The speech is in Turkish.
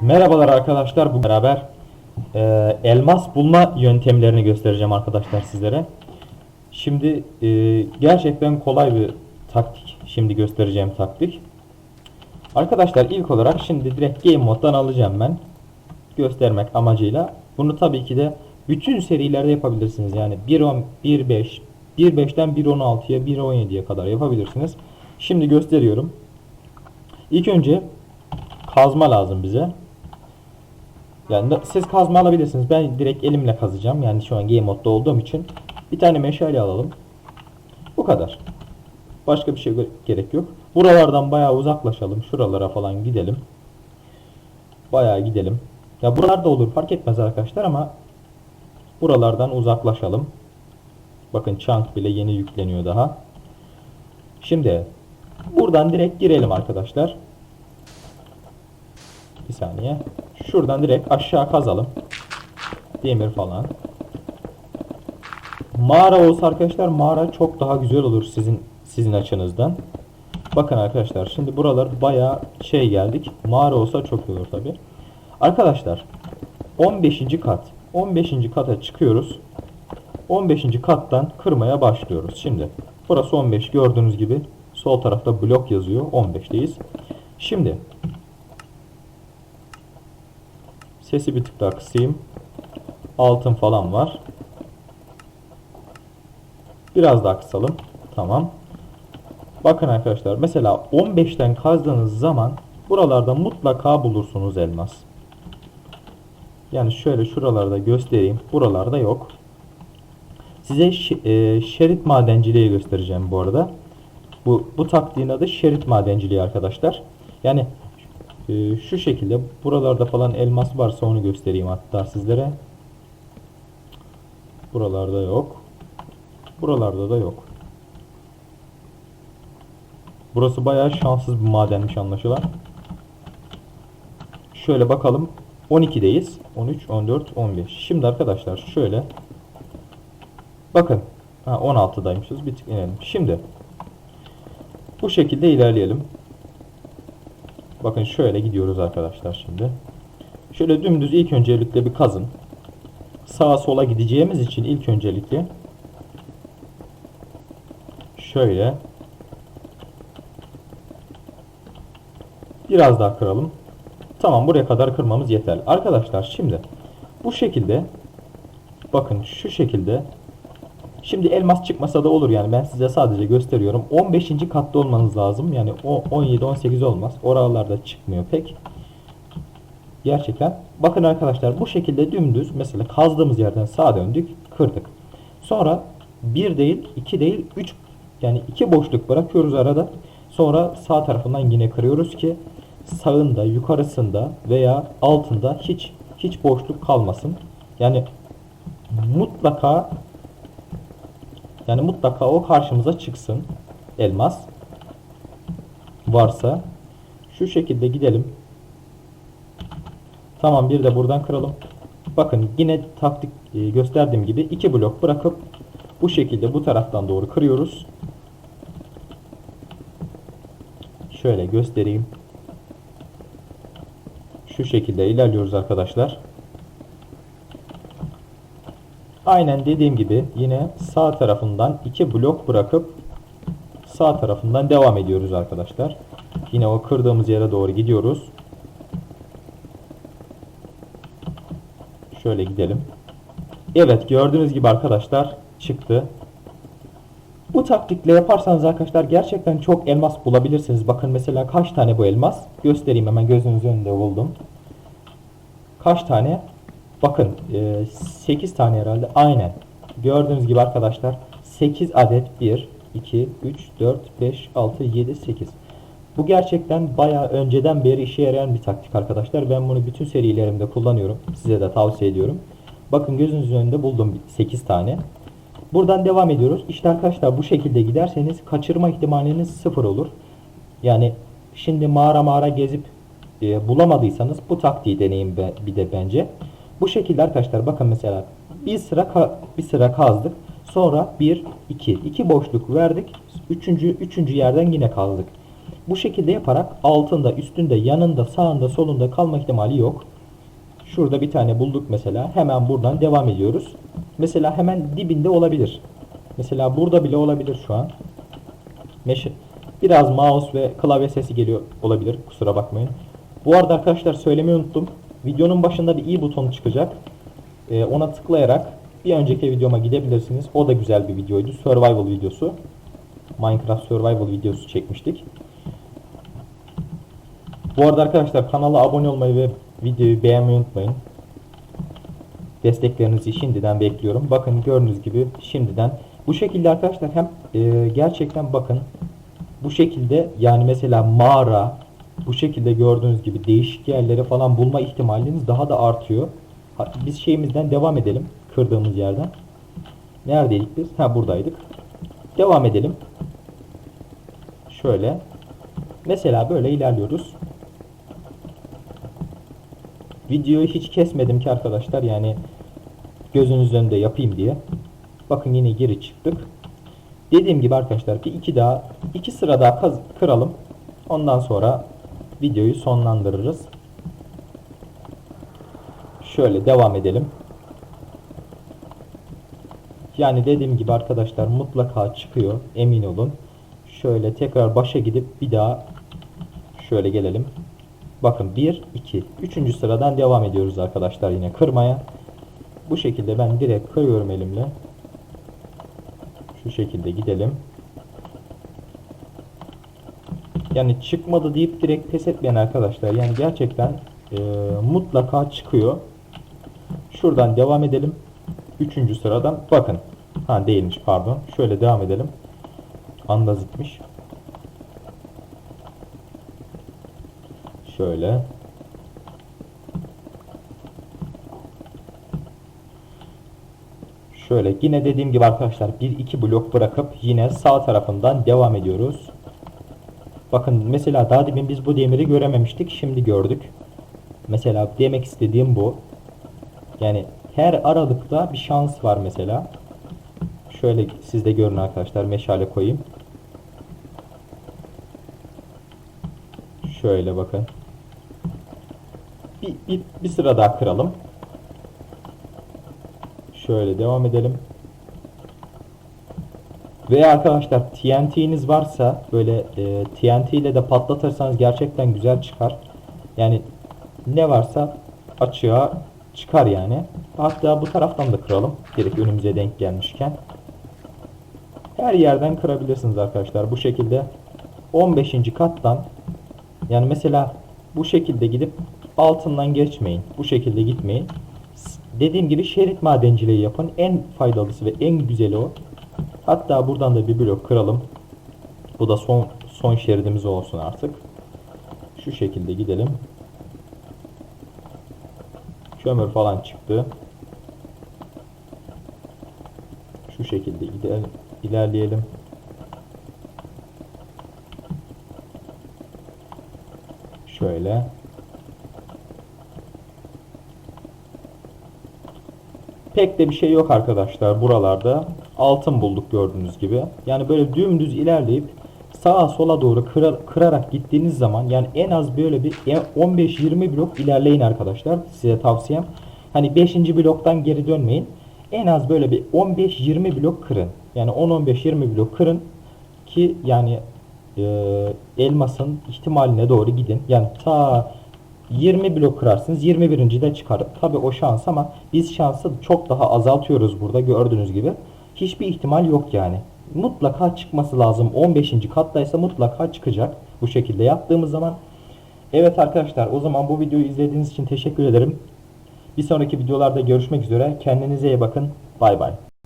Merhabalar arkadaşlar bu beraber e, elmas bulma yöntemlerini göstereceğim arkadaşlar sizlere. Şimdi e, gerçekten kolay bir taktik. Şimdi göstereceğim taktik. Arkadaşlar ilk olarak şimdi direkt game moddan alacağım ben. Göstermek amacıyla. Bunu tabii ki de bütün serilerde yapabilirsiniz. Yani 1.10, 1.5, 1.5'ten 1.16'ya 1.17'ye kadar yapabilirsiniz. Şimdi gösteriyorum. İlk önce kazma lazım bize. Yani siz kazma alabilirsiniz. Ben direkt elimle kazacağım. Yani şu an game modda olduğum için. Bir tane meşale alalım. Bu kadar. Başka bir şey gerek yok. Buralardan bayağı uzaklaşalım. Şuralara falan gidelim. Bayağı gidelim. Ya buralarda olur fark etmez arkadaşlar ama buralardan uzaklaşalım. Bakın chunk bile yeni yükleniyor daha. Şimdi buradan direkt girelim arkadaşlar. Bir saniye. Şuradan direkt aşağı kazalım. Demir falan. Mağara olsa arkadaşlar mağara çok daha güzel olur sizin sizin açınızdan. Bakın arkadaşlar şimdi buralar bayağı şey geldik. Mağara olsa çok iyi olur tabi. Arkadaşlar 15. kat 15. kata çıkıyoruz. 15. kattan kırmaya başlıyoruz. Şimdi burası 15 gördüğünüz gibi sol tarafta blok yazıyor. 15'teyiz. Şimdi Sesi bir tık daha kısayım. Altın falan var. Biraz daha kısalım. Tamam. Bakın arkadaşlar mesela 15'ten kazdığınız zaman buralarda mutlaka bulursunuz elmas. Yani şöyle şuralarda göstereyim. Buralarda yok. Size e, şerit madenciliği göstereceğim bu arada. Bu, bu taktiğin adı şerit madenciliği arkadaşlar. Yani ee, şu şekilde buralarda falan elmas varsa onu göstereyim hatta sizlere. Buralarda yok. Buralarda da yok. Burası bayağı şanssız bir madenmiş anlaşılan. Şöyle bakalım. 12'deyiz. 13, 14, 15. Şimdi arkadaşlar şöyle. Bakın. Ha, 16'daymışız. Bir tık inelim. Şimdi. Bu şekilde ilerleyelim. Bakın şöyle gidiyoruz arkadaşlar şimdi. Şöyle dümdüz ilk öncelikle bir kazın. Sağa sola gideceğimiz için ilk öncelikle şöyle biraz daha kıralım. Tamam buraya kadar kırmamız yeterli. Arkadaşlar şimdi bu şekilde bakın şu şekilde Şimdi elmas çıkmasa da olur yani ben size sadece gösteriyorum. 15. katta olmanız lazım. Yani o 17 18 olmaz. Oralarda çıkmıyor pek. Gerçekten. Bakın arkadaşlar bu şekilde dümdüz mesela kazdığımız yerden sağa döndük, kırdık. Sonra 1 değil, 2 değil, 3 yani 2 boşluk bırakıyoruz arada. Sonra sağ tarafından yine kırıyoruz ki sağında, yukarısında veya altında hiç hiç boşluk kalmasın. Yani mutlaka yani mutlaka o karşımıza çıksın. Elmas. Varsa. Şu şekilde gidelim. Tamam bir de buradan kıralım. Bakın yine taktik e, gösterdiğim gibi iki blok bırakıp bu şekilde bu taraftan doğru kırıyoruz. Şöyle göstereyim. Şu şekilde ilerliyoruz arkadaşlar. Aynen dediğim gibi yine sağ tarafından iki blok bırakıp sağ tarafından devam ediyoruz arkadaşlar. Yine o kırdığımız yere doğru gidiyoruz. Şöyle gidelim. Evet gördüğünüz gibi arkadaşlar çıktı. Bu taktikle yaparsanız arkadaşlar gerçekten çok elmas bulabilirsiniz. Bakın mesela kaç tane bu elmas? Göstereyim hemen gözünüz önünde buldum. Kaç tane? Bakın e, 8 tane herhalde. Aynen. Gördüğünüz gibi arkadaşlar 8 adet 1, 2, 3, 4, 5, 6, 7, 8. Bu gerçekten bayağı önceden beri işe yarayan bir taktik arkadaşlar. Ben bunu bütün serilerimde kullanıyorum. Size de tavsiye ediyorum. Bakın gözünüzün önünde buldum 8 tane. Buradan devam ediyoruz. İşte arkadaşlar bu şekilde giderseniz kaçırma ihtimaliniz sıfır olur. Yani şimdi mağara mağara gezip e, bulamadıysanız bu taktiği deneyin be, bir de bence. Bu şekilde arkadaşlar bakın mesela bir sıra bir sıra kazdık. Sonra 1 2 2 boşluk verdik. Üçüncü üçüncü yerden yine kazdık. Bu şekilde yaparak altında, üstünde, yanında, sağında, solunda kalma ihtimali yok. Şurada bir tane bulduk mesela. Hemen buradan devam ediyoruz. Mesela hemen dibinde olabilir. Mesela burada bile olabilir şu an. Meş Biraz mouse ve klavye sesi geliyor olabilir. Kusura bakmayın. Bu arada arkadaşlar söylemeyi unuttum. Videonun başında bir i butonu çıkacak. Ee, ona tıklayarak bir önceki videoma gidebilirsiniz. O da güzel bir videoydu. Survival videosu. Minecraft Survival videosu çekmiştik. Bu arada arkadaşlar kanala abone olmayı ve videoyu beğenmeyi unutmayın. Desteklerinizi şimdiden bekliyorum. Bakın gördüğünüz gibi şimdiden. Bu şekilde arkadaşlar hem e, gerçekten bakın bu şekilde yani mesela mağara bu şekilde gördüğünüz gibi değişik yerleri falan bulma ihtimaliniz daha da artıyor. Biz şeyimizden devam edelim. Kırdığımız yerden. Neredeydik biz? Ha buradaydık. Devam edelim. Şöyle. Mesela böyle ilerliyoruz. Videoyu hiç kesmedim ki arkadaşlar yani gözünüz önünde yapayım diye. Bakın yine geri çıktık. Dediğim gibi arkadaşlar bir iki daha iki sıra daha kıralım. Ondan sonra videoyu sonlandırırız. Şöyle devam edelim. Yani dediğim gibi arkadaşlar mutlaka çıkıyor. Emin olun. Şöyle tekrar başa gidip bir daha şöyle gelelim. Bakın 1, 2, 3. sıradan devam ediyoruz arkadaşlar yine kırmaya. Bu şekilde ben direkt kırıyorum elimle. Şu şekilde gidelim. Yani çıkmadı deyip direkt pes etmeyen arkadaşlar. Yani gerçekten e, mutlaka çıkıyor. Şuradan devam edelim. Üçüncü sıradan bakın. Ha değilmiş pardon. Şöyle devam edelim. Andaz gitmiş. Şöyle. Şöyle yine dediğim gibi arkadaşlar 1-2 blok bırakıp yine sağ tarafından devam ediyoruz. Bakın mesela daha demin biz bu demiri görememiştik. Şimdi gördük. Mesela demek istediğim bu. Yani her aralıkta bir şans var mesela. Şöyle siz de görün arkadaşlar meşale koyayım. Şöyle bakın. Bir, bir, bir sıra daha kıralım. Şöyle devam edelim. Veya arkadaşlar TNT'niz varsa böyle e, TNT ile de patlatırsanız gerçekten güzel çıkar. Yani ne varsa açığa çıkar yani. Hatta bu taraftan da kıralım. Direkt önümüze denk gelmişken. Her yerden kırabilirsiniz arkadaşlar. Bu şekilde 15. kattan yani mesela bu şekilde gidip altından geçmeyin. Bu şekilde gitmeyin. Dediğim gibi şerit madenciliği yapın. En faydalısı ve en güzeli o. Hatta buradan da bir blok kıralım. Bu da son son şeridimiz olsun artık. Şu şekilde gidelim. Kömür falan çıktı. Şu şekilde gidelim, ilerleyelim. Şöyle. Pek de bir şey yok arkadaşlar buralarda. Altın bulduk gördüğünüz gibi. Yani böyle dümdüz ilerleyip sağa sola doğru kırar- kırarak gittiğiniz zaman yani en az böyle bir 15-20 blok ilerleyin arkadaşlar. Size tavsiyem. Hani 5. bloktan geri dönmeyin. En az böyle bir 15-20 blok kırın. Yani 10-15-20 blok kırın ki yani e, elmasın ihtimaline doğru gidin. Yani ta 20 blok kırarsınız 21. de çıkar. Tabi o şans ama biz şansı çok daha azaltıyoruz burada gördüğünüz gibi. Hiçbir ihtimal yok yani. Mutlaka çıkması lazım. 15. kattaysa mutlaka çıkacak. Bu şekilde yaptığımız zaman. Evet arkadaşlar o zaman bu videoyu izlediğiniz için teşekkür ederim. Bir sonraki videolarda görüşmek üzere. Kendinize iyi bakın. Bay bay.